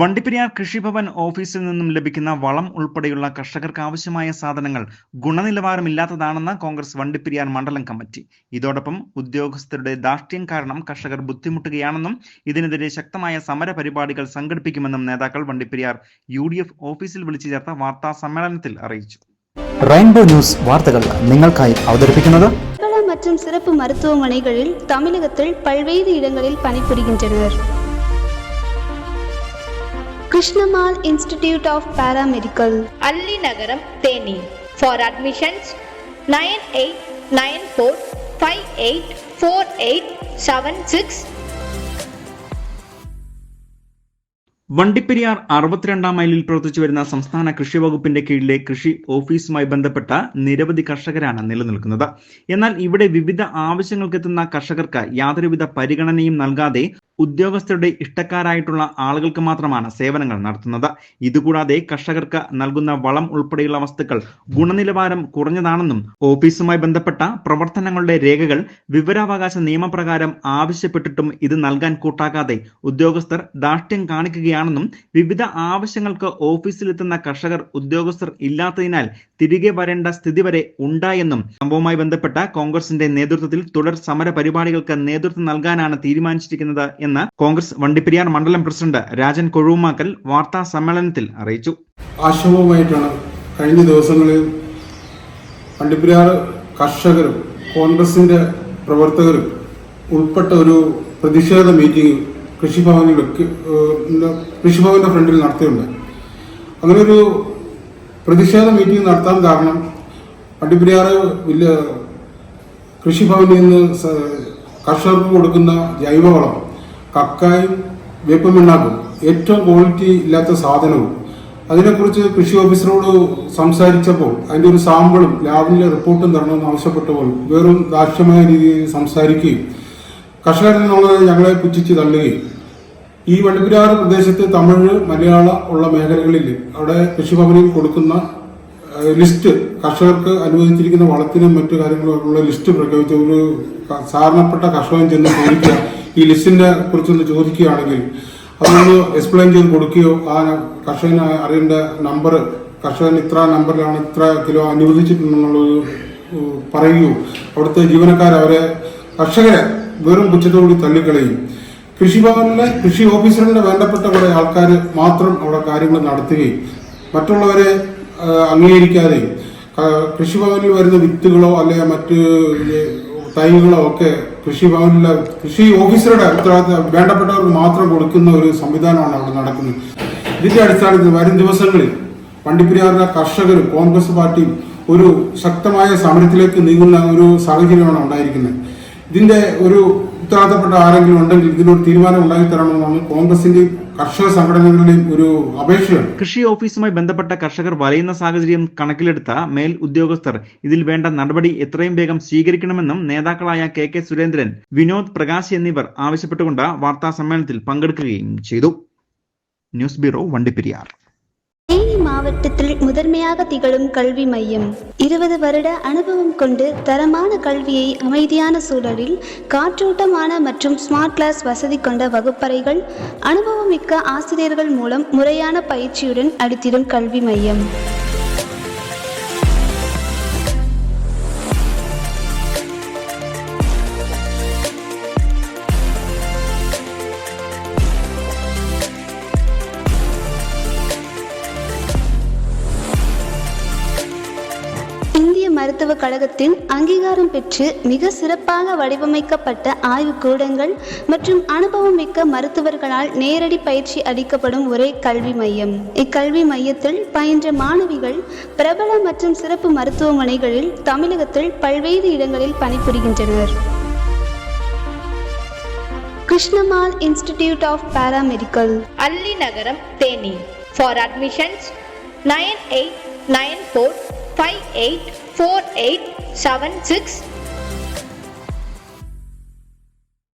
വണ്ടിപ്പെരിയാർ കൃഷിഭവൻ ഓഫീസിൽ നിന്നും ലഭിക്കുന്ന വളം ഉൾപ്പെടെയുള്ള കർഷകർക്ക് ആവശ്യമായ സാധനങ്ങൾ ഗുണനിലവാരമില്ലാത്തതാണെന്ന് കോൺഗ്രസ് വണ്ടിപ്പെരിയാർ മണ്ഡലം കമ്മിറ്റി. ഇതോടൊപ്പം ഉദ്യോഗസ്ഥരുടെ ദാഷ്ട്യം കാരണം കർഷകർ ബുദ്ധിമുട്ടുകയാണെന്നും ഇതിനെതിരെ ശക്തമായ സമര പരിപാടികൾ സംഘടിപ്പിക്കുമെന്നും നേതാക്കൾ വണ്ടിപ്പെരിയാർ യു ഓഫീസിൽ വിളിച്ചു ചേർത്ത വാർത്താ സമ്മേളനത്തിൽ അറിയിച്ചു. റെയിൻബോ ന്യൂസ് വാർത്തകൾ നിങ്ങൾക്കായി അവതരിപ്പിക്കുന്നത് மற்றும் சிறப்பு மருத்துவமனைகளில் தமிழகத்தில் பல்வேறு இடங்களில் பணிபுரிகின்றனர் Krishnamal Institute of Paramedical, Ali Nagaram, Teni. For admissions, 9894 584876 Vandiperiyar അറുപത്തിരണ്ടാം മൈലിൽ പ്രവർത്തിച്ചു വരുന്ന സംസ്ഥാന കൃഷി വകുപ്പിന്റെ കീഴിലെ കൃഷി ഓഫീസുമായി ബന്ധപ്പെട്ട നിരവധി കർഷകരാണ് നിലനിൽക്കുന്നത്. എന്നാൽ ഇവിടെ വിവിധ ആവശ്യങ്ങൾക്കെത്തുന്ന കർഷകർക്ക് യാതൊരുവിധ പരിഗണനയും നൽകാതെ ഉദ്യോഗസ്ഥരുടെ ഇഷ്ടക്കാരായിട്ടുള്ള ആളുകൾക്ക് മാത്രമാണ് സേവനങ്ങൾ നടത്തുന്നത്. ഇതുകൂടാതെ കർഷകർക്ക് നൽകുന്ന വളം ഉൾപ്പെടെയുള്ള വസ്തുക്കൾ ഗുണനിലവാരം കുറഞ്ഞതാണെന്നും ഓഫീസുമായി ബന്ധപ്പെട്ട പ്രവർത്തനങ്ങളുടെ രേഖകൾ വിവരാവകാശ നിയമപ്രകാരം ആവശ്യപ്പെട്ടിട്ടും ഇത് നൽകാൻ കൂട്ടാക്കാതെ ഉദ്യോഗസ്ഥർ ദാഷ്ട്യം കാണിക്കുകയാണെന്നും വിവിധ ആവശ്യങ്ങൾക്ക് ഓഫീസിലെത്തുന്ന കർഷകർ ഉദ്യോഗസ്ഥർ ഇല്ലാത്തതിനാൽ തിരികെ വരേണ്ട സ്ഥിതി വരെ ഉണ്ടായെന്നും സംഭവവുമായി ബന്ധപ്പെട്ട കോൺഗ്രസിന്റെ നേതൃത്വത്തിൽ തുടർ സമര പരിപാടികൾക്ക് നേതൃത്വം നൽകാനാണ് തീരുമാനിച്ചിരിക്കുന്നത് എന്ന് കോൺഗ്രസ് വണ്ടിപ്പെരിയാർ മണ്ഡലം പ്രസിഡന്റ് രാജൻ കൊഴുവുമാക്കൽ വാർത്താ സമ്മേളനത്തിൽ അറിയിച്ചു. ആശയവുമായിട്ടാണ് കഴിഞ്ഞ ദിവസങ്ങളിൽ വണ്ടിപ്പെരിയാർ കർഷകരും കോൺഗ്രസിന്റെ പ്രവർത്തകരും ഉൾപ്പെട്ട ഒരു പ്രതിഷേധ മീറ്റിംഗ് കൃഷിഭവനിൽ കൃഷിഭവന്റെ ഫ്രണ്ടിൽ നടത്തിയുണ്ട് അങ്ങനെ ഒരു പ്രതിഷേധ മീറ്റിംഗ് നടത്താൻ കാരണം വണ്ടിപ്പെരിയാർ കൃഷിഭവനിൽ നിന്ന് കർഷകർക്ക് കൊടുക്കുന്ന ജൈവവളം കക്കായും വേപ്പമിണ്ണാക്കും. ഏറ്റവും ക്വാളിറ്റി ഇല്ലാത്ത സാധനവും. അതിനെക്കുറിച്ച് കൃഷി ഓഫീസറോട് സംസാരിച്ചപ്പോൾ അതിന്റെ ഒരു സാമ്പിളും ലാബിലെ റിപ്പോർട്ടും തരണമെന്ന് ആവശ്യപ്പെട്ടപ്പോൾ വെറും ദാക്ഷ്യമായ രീതിയിൽ സംസാരിക്കുകയും കർഷകരിൽ നിന്നുള്ളത് ഞങ്ങളെ പുച്ഛിച്ച് തള്ളുകയും. ഈ വണ്ടിപ്പെരിയാർ പ്രദേശത്ത് തമിഴ് മലയാള ഉള്ള മേഖലകളിൽ അവിടെ കൃഷിഭവനിൽ കൊടുക്കുന്ന ലിസ്റ്റ് കർഷകർക്ക് അനുവദിച്ചിരിക്കുന്ന വളത്തിനും മറ്റു കാര്യങ്ങളും ഉള്ള ലിസ്റ്റ് പ്രഖ്യാപിച്ച ഒരു സാധാരണപ്പെട്ട കർഷകൻ ചെന്ന് ചോദിക്കുക. ഈ ലിസ്റ്റിനെ കുറിച്ചൊന്ന് ചോദിക്കുകയാണെങ്കിൽ അതൊന്ന് എക്സ്പ്ലെയിൻ ചെയ്ത് കൊടുക്കുകയോ ആ കർഷകന് അറിയേണ്ട നമ്പർ കർഷകൻ ഇത്ര നമ്പറിലാണ് ഇത്ര കിലോ അനുവദിച്ചിട്ടുണ്ടെന്നുള്ളത് പറയുകയോ അവിടുത്തെ ജീവനക്കാർ അവരെ കർഷകരെ വെറും പുച്ഛത്തോടുകൂടി തള്ളിക്കളയും. കൃഷിഭവനിലെ കൃഷി ഓഫീസറിന്റെ വേണ്ടപ്പെട്ട കുറെ ആൾക്കാർ മാത്രം അവിടെ കാര്യങ്ങൾ നടത്തുകയും മറ്റുള്ളവരെ അംഗീകരിക്കാതെ കൃഷിഭവനിൽ വരുന്ന വിത്തുകളോ അല്ലെങ്കിൽ മറ്റ് തൈകളോ ഒക്കെ കൃഷിഭവനിലെ കൃഷി ഓഫീസറുടെ ഉത്തരവാദിത്തം വേണ്ടപ്പെട്ടവർക്ക് മാത്രം കൊടുക്കുന്ന ഒരു സംവിധാനമാണ് അവിടെ നടക്കുന്നത്. ഇതിന്റെ അടിസ്ഥാനത്തിൽ വരും ദിവസങ്ങളിൽ വണ്ടിപ്പെരിയാറിലെ കർഷകരും കോൺഗ്രസ് പാർട്ടിയും ഒരു ശക്തമായ സമരത്തിലേക്ക് നീങ്ങുന്ന ഒരു സാഹചര്യമാണ് ഉണ്ടായിരിക്കുന്നത്. ഇതിന്റെ ഒരു ഉത്തരവാദിത്തപ്പെട്ട ആരെങ്കിലും ഉണ്ടെങ്കിൽ ഇതിനൊരു തീരുമാനം ഉണ്ടാക്കി തരണമെന്നാണ് കോൺഗ്രസിന്റെ കർഷക സംഘടനകളുടെയും ഒരു അപേക്ഷയാണ്. കൃഷി ഓഫീസുമായി ബന്ധപ്പെട്ട കർഷകർ വലയുന്ന സാഹചര്യം കണക്കിലെടുത്ത മേൽ ഉദ്യോഗസ്ഥർ ഇതിൽ വേണ്ട നടപടി എത്രയും വേഗം സ്വീകരിക്കണമെന്നും നേതാക്കളായ കെ കെ സുരേന്ദ്രൻ വിനോദ് പ്രകാശ് എന്നിവർ ആവശ്യപ്പെട്ടുകൊണ്ട് വാർത്താ സമ്മേളനത്തിൽ പങ്കെടുക്കുകയും ചെയ്തു. News bureau Vandiperiyar. மாவட்டத்தில் முதன்மையாக திகழும் கல்வி மையம். இருபது வருட அனுபவம் கொண்டு தரமான கல்வியை அமைதியான சூழலில் காற்றோட்டமான மற்றும் ஸ்மார்ட் கிளாஸ் வசதி கொண்ட வகுப்பறைகள் அனுபவமிக்க ஆசிரியர்கள் மூலம் முறையான பயிற்சியுடன் அளித்திடும் கல்வி மையம். மருத்துவ கழகத்தின் அங்கீகாரம் பெற்று மிக சிறப்பாக வடிவமைக்கப்பட்ட ஆய்வுக்கூடங்கள் மற்றும் அனுபவம் மிக்க மருத்துவர்களால் நேரடி பயிற்சி அளிக்கப்படும் ஒரே கல்வி மையம். இக்கல்வி மையத்தில் பயின்ற மாணவிகள் பிரபல மற்றும் சிறப்பு மருத்துவமனைகளில் தமிழகத்தில் பல்வேறு இடங்களில் பணிபுரிகின்றனர். Krishnamal institute of paramedical. Alli Nagaram Theni. For admissions nine eight nine four five eight four eight seven six